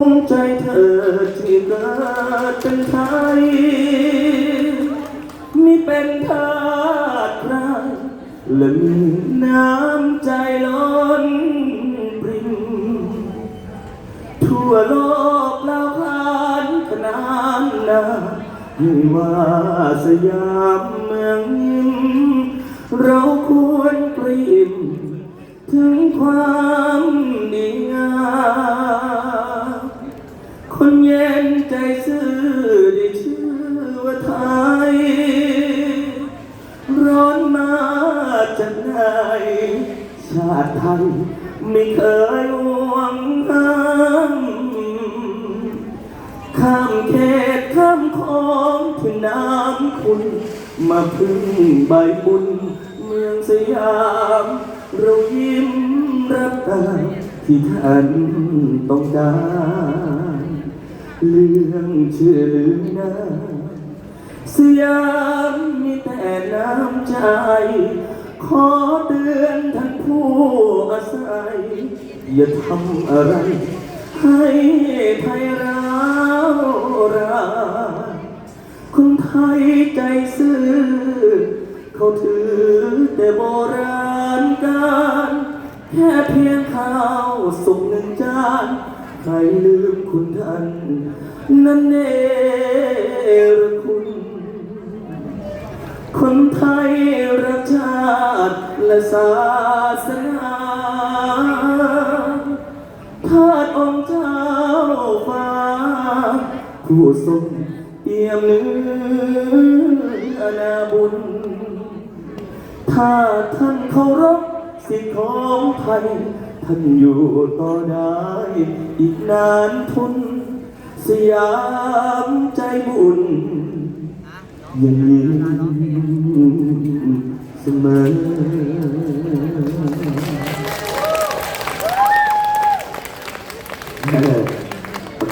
ภูมิใจเธอที่เกิดเป็นไทยมีเป็นทาสใครและมีน้ำใจล้นปริมทั่วโลกเล่าขานขนานนาไม่ว่าสยามเมืองยิ้มเราควรปริมถึงความดีงามาติไทยไม่เคยหวงห้ามข้ามเขตข้ามคลองที่น้ำคุณ มาพึ่งใบบุญ เมืองสยาม เรายิ้มรับตาที่ท่านต้องการเรื่องชื่อลืมหน้าสยามมีแต่น้ำใจ ขอเตือนท่านผู้อาศัย อย่าทำอะไร ให้ไทยร้าวรานคนไทยใจซื่อ เขาถือแต่โบราณการแค่เพียงข้าวสุกหนึ่งจาน ใครลืมคุณท่านนั่นเนร ศาสนาทาสองค์เจ้าฟ้าผู้ทรงเปี่ยมเนื้อนาบุญ ถ้าท่านเคารพสิทธิของไทย ท่านอยู่ต่อได้ อีกนานทุน สยามใจบุญยังยืนเสมอ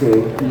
โอเค